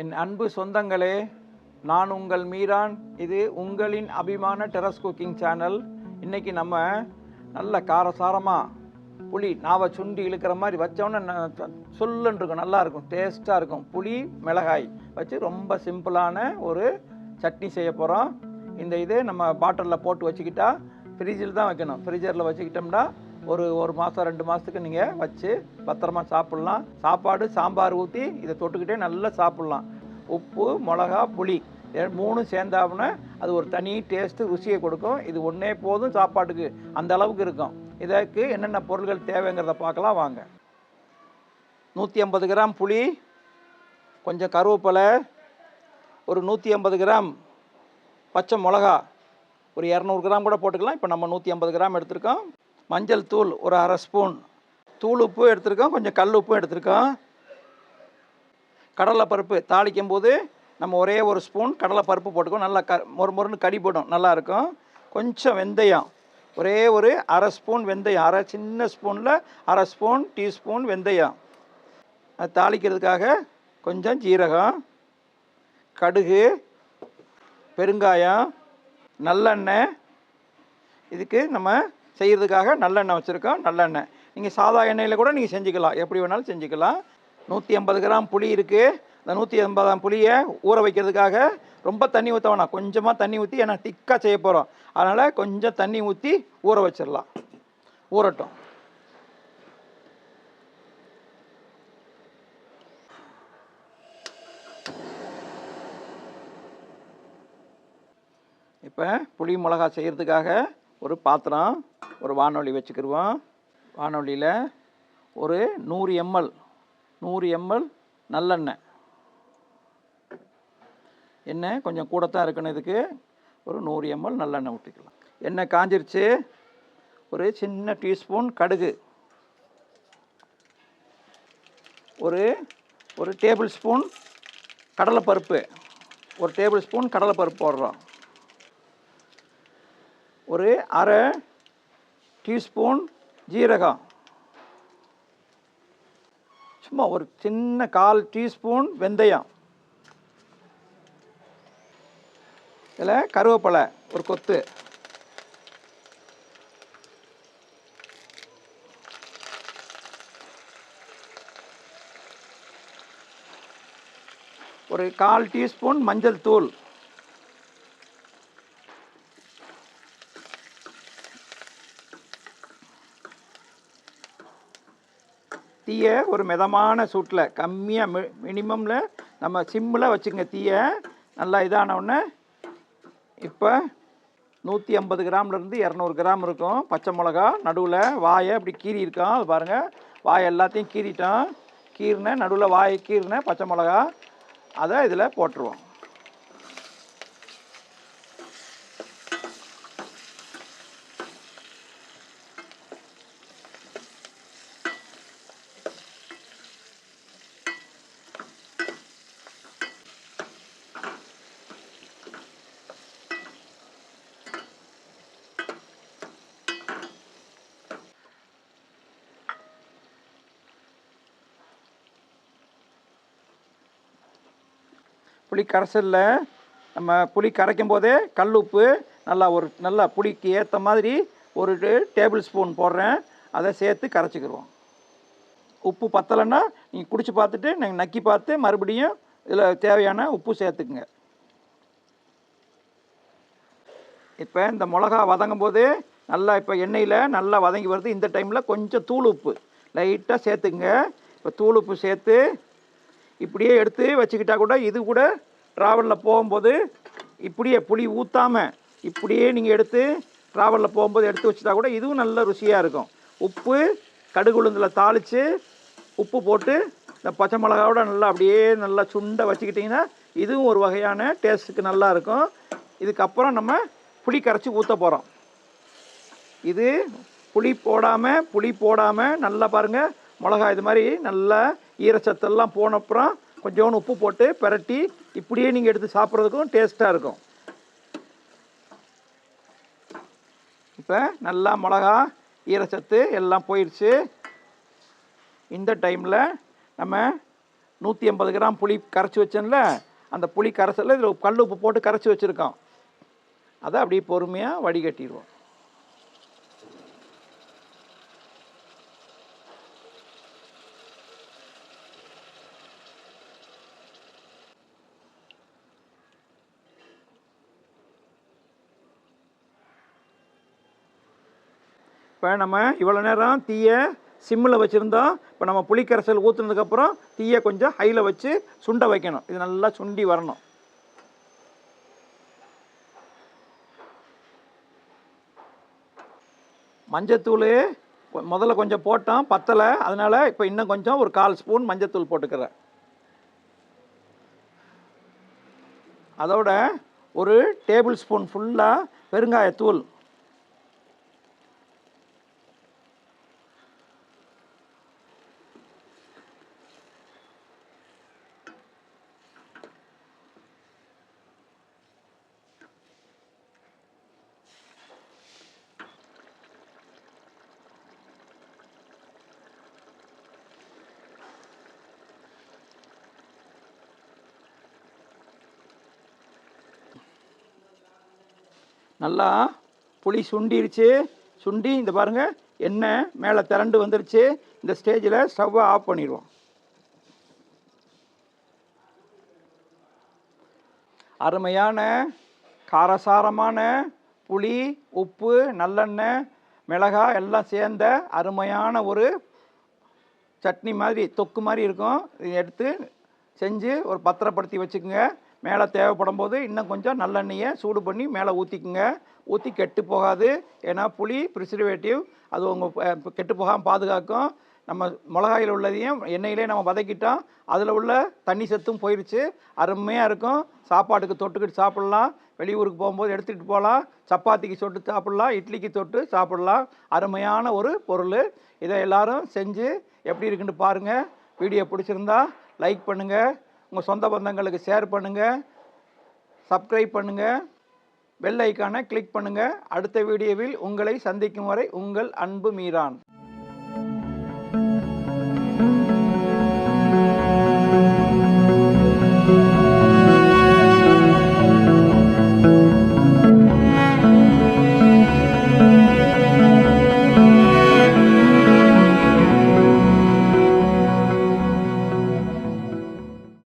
என் அன்பு சொந்தங்களே நான் உங்கள் மீரான். இது உங்களின் அபிமான டெரஸ் குக்கிங் சேனல். இன்றைக்கி நம்ம நல்ல காரசாரமாக புளி நாவை சுண்டி இழுக்கிற மாதிரி வச்சோன்னே சொல்லுன்னு இருக்கும் நல்லாயிருக்கும் டேஸ்ட்டாக இருக்கும் புளி மிளகாய் வச்சு ரொம்ப சிம்பிளான ஒரு சட்னி செய்ய போகிறோம் இந்த இது நம்ம பாட்டிலில் போட்டு வச்சுக்கிட்டா ஃப்ரிட்ஜில் தான் வைக்கணும். ஃப்ரிட்ஜரில் வச்சுக்கிட்டோம்னா ஒரு ஒரு மாதம் ரெண்டு மாதத்துக்கு நீங்கள் வச்சு பத்திரமா சாப்பிட்லாம். சாப்பாடு சாம்பார் ஊற்றி இதை தொட்டுக்கிட்டே நல்லா சாப்பிட்லாம். உப்பு மிளகா புளி மூணும் சேர்ந்தாப்புனா அது ஒரு தனி டேஸ்ட்டு ருசியை கொடுக்கும். இது ஒன்றே போதும் சாப்பாட்டுக்கு. அந்த அளவுக்கு இருக்கும். இதற்கு என்னென்ன பொருள்கள் தேவைங்கிறத பார்க்கலாம் வாங்க. நூற்றி ஐம்பது கிராம் புளி கொஞ்சம் கருவேப்பிலை ஒரு நூற்றி ஐம்பது கிராம் பச்சை மிளகா ஒரு இரநூறு கிராம் கூட போட்டுக்கலாம். இப்போ நம்ம நூற்றி ஐம்பது கிராம் எடுத்திருக்கோம். மஞ்சள் தூள் ஒரு அரை ஸ்பூன். தூள் உப்பு எடுத்திருக்கோம் கொஞ்சம் கல் உப்பும் எடுத்திருக்கோம். கடலைப்பருப்பு தாளிக்கும் போது நம்ம ஒரே ஒரு ஸ்பூன் கடலைப்பருப்பு போட்டுக்கோம் நல்லா க மொறு மொறுன்னு கடி போடும் நல்லாயிருக்கும் கொஞ்சம் வெந்தயம் ஒரே ஒரு அரை ஸ்பூன் வெந்தயம் அரை சின்ன ஸ்பூனில் அரை ஸ்பூன் டீஸ்பூன் வெந்தயம். அது தாளிக்கிறதுக்காக கொஞ்சம் ஜீரகம் கடுகு பெருங்காயம் நல்லெண்ணெய். இதுக்கு நம்ம செய்கிறதுக்காக நல்லெண்ணெய் வச்சுருக்கோம் நல்லெண்ணெய். நீங்கள் சாதா எண்ணெயில் கூட நீங்கள் செஞ்சுக்கலாம். எப்படி வேணாலும் செஞ்சுக்கலாம். நூற்றி ஐம்பது கிராம் புளி இருக்குது அந்த நூற்றி ஐம்பதாம் புளியை ஊற வைக்கிறதுக்காக ரொம்ப தண்ணி ஊற்ற வேணாம். கொஞ்சமாக தண்ணி ஊற்றி ஏன்னா திக்காக செய்ய போகிறோம் அதனால் கொஞ்சம் தண்ணி ஊற்றி ஊற வச்சிடலாம். ஊறட்டும். இப்போ புளி மிளகா செய்கிறதுக்காக ஒரு பாத்திரம் ஒரு வானொலி வச்சுக்கிடுவோம் வானொலியில் ஒரு நூறு எம்எல் நூறு எம்எல் நல்லெண்ணெய். எண்ணெய் கொஞ்சம் கூடத்தான் இருக்கணும் இதுக்கு. ஒரு நூறு எம்எல் நல்லெண்ணெய் விட்டுக்கலாம் எண்ணெய் காஞ்சிருச்சு. ஒரு சின்ன டீஸ்பூன் கடுகு. ஒரு ஒரு டேபிள் ஸ்பூன் கடலைப்பருப்பு. ஒரு டேபிள் ஸ்பூன் கடலைப்பருப்பு போடுறோம். ஒரு அரை டீஸ்பூன் ஜீரகம். சும்மா ஒரு சின்ன கால் டீஸ்பூன் வெந்தயம். இதில் கருவேப்பிலை ஒரு கொத்து. ஒரு கால் டீஸ்பூன் மஞ்சள் தூள். தீயை ஒரு மிதமான சூட்டில் கம்மியாக மி மினிமமில் நம்ம சிம்மில் வச்சுக்கோங்க தீயை. நல்லா இதானவுடனே இப்போ நூற்றி ஐம்பது கிராம்லேருந்து இரநூறு கிராம் இருக்கும். பச்சை மிளகா நடுவில் வாயை அப்படி கீறி இருக்கோம் அது பாருங்கள் வாய் எல்லாத்தையும் கீறிட்டோம். கீறின நடுவில் வாயை கீறின பச்சை மிளகா அதை இதில் போட்டுருவோம். புளி கரைசலில் நம்ம புளி கரைக்கும் போதே கல் உப்பு நல்லா ஒரு நல்லா புளிக்கு ஏற்ற மாதிரி ஒரு டேபிள் ஸ்பூன் போடுறேன். அதை சேர்த்து கரைச்சிக்கிடுவோம் உப்பு பத்தலைன்னா நீங்கள் குடிச்சு பார்த்துட்டு நீங்கள் நக்கி பார்த்து மறுபடியும் இதில் தேவையான உப்பு சேர்த்துக்குங்க. இப்போ இந்த மிளகா வதங்கும் போது நல்லா இப்போ எண்ணெயில் நல்லா வதங்கி வருது. இந்த டைமில் கொஞ்சம் தூள் உப்பு லைட்டாக சேர்த்துக்குங்க. இப்போ தூள் உப்பு சேர்த்து இப்படியே எடுத்து வச்சுக்கிட்டா கூட இது கூட ட்ராவலில் போகும்போது இப்படியே புளி ஊற்றாமல் இப்படியே நீங்கள் எடுத்து ட்ராவலில் போகும்போது எடுத்து வச்சுட்டா கூட இதுவும் நல்ல ருசியாக இருக்கும். உப்பு கடுகு உளுந்தில் தாளித்து உப்பு போட்டு இந்த பச்சை மிளகாவோட நல்லா அப்படியே நல்லா சுண்டை வச்சுக்கிட்டிங்கன்னா இதுவும் ஒரு வகையான டேஸ்ட்டுக்கு நல்லா இருக்கும். இதுக்கப்புறம் நம்ம புளி கரைச்சி ஊற்ற போகிறோம் இது புளி போடாமல் புளி போடாமல் நல்லா பாருங்கள் மிளகா இது மாதிரி நல்லா ஈரச்சத்தெல்லாம் போன அப்புறம் உப்பு போட்டு பிரட்டி இப்படியே நீங்கள் எடுத்து சாப்பிட்றதுக்கும் டேஸ்ட்டாக இருக்கும். இப்போ நல்லா மிளகா ஈரச்சத்து எல்லாம் போயிடுச்சு இந்த டைமில் நம்ம நூற்றி எண்பது கிராம் புளி கரைச்சி வச்சோம்ல அந்த புளி கரைசலில் இதில் கல் உப்பு போட்டு கரைச்சி வச்சுருக்கோம். அதை அப்படியே பொறுமையாக வடிகட்டிடுவோம். இப்போ நம்ம இவ்வளோ நேரம் தீயை சிம்மில் வச்சுருந்தோம். இப்போ நம்ம புளிக்கரைசல் ஊற்றுனதுக்கப்புறம் தீயை கொஞ்சம் ஹையில் வச்சு சுண்ட வைக்கணும். இது நல்லா சுண்டி வரணும். மஞ்சத்தூள் முதல்ல கொஞ்சம் போட்டோம். பத்தலை. அதனால் இப்போ இன்னும் கொஞ்சம் ஒரு கால் ஸ்பூன் மஞ்சத்தூள் போட்டுக்கிறேன். அதோட ஒரு டேபிள் ஸ்பூன் ஃபுல்லாக பெருங்காயத்தூள் நல்லா புளி சுண்டிருச்சு. சுண்டி இந்த பாருங்க எண்ணெய் மேலே திரண்டு வந்துருச்சு. இந்த ஸ்டேஜில் ஸ்டவ்வை ஆஃப் பண்ணிடுவோம். அருமையான காரசாரமான புளி உப்பு நல்லெண்ணெய் மிளகாய் எல்லாம் சேர்ந்த அருமையான ஒரு சட்னி மாதிரி தொக்கு மாதிரி இருக்கும். இதை எடுத்து செஞ்சு ஒரு பத்திரப்படுத்தி வச்சுக்கோங்க. மேலே தேவைப்படும் போது இன்னும் கொஞ்சம் நல்லெண்ணெயை சூடு பண்ணி மேலே ஊற்றிக்குங்க. ஊற்றி கெட்டு போகாது. ஏன்னா புளி ப்ரிசர்வேட்டிவ் அது உங்கள் கெட்டு போகாமல் பாதுகாக்கும். நம்ம மிளகாயில் உள்ளதையும் எண்ணெயிலே நம்ம வதக்கிட்டோம். அதில் உள்ள தண்ணி சத்தும் போயிடுச்சு அருமையாக இருக்கும். சாப்பாட்டுக்கு தொட்டுக்கிட்டு சாப்பிட்லாம். வெளியூருக்கு போகும்போது எடுத்துகிட்டு போகலாம். சப்பாத்திக்கு தொட்டு சாப்பிட்லாம். இட்லிக்கு தொட்டு சாப்பிட்லாம். அருமையான ஒரு பொருள். இதை எல்லோரும் செஞ்சு எப்படி இருக்குன்னு பாருங்கள் வீடியோ பிடிச்சிருந்தா லைக் பண்ணுங்கள் உங்கள் சொந்த பந்தங்களுக்கு ஷேர் பண்ணுங்கள் சப்ஸ்கிரைப் பண்ணுங்கள் பெல் ஐக்கானை கிளிக் பண்ணுங்கள் அடுத்த வீடியோவில் உங்களை சந்திக்கும் வரை உங்கள் அன்பு மீரான்.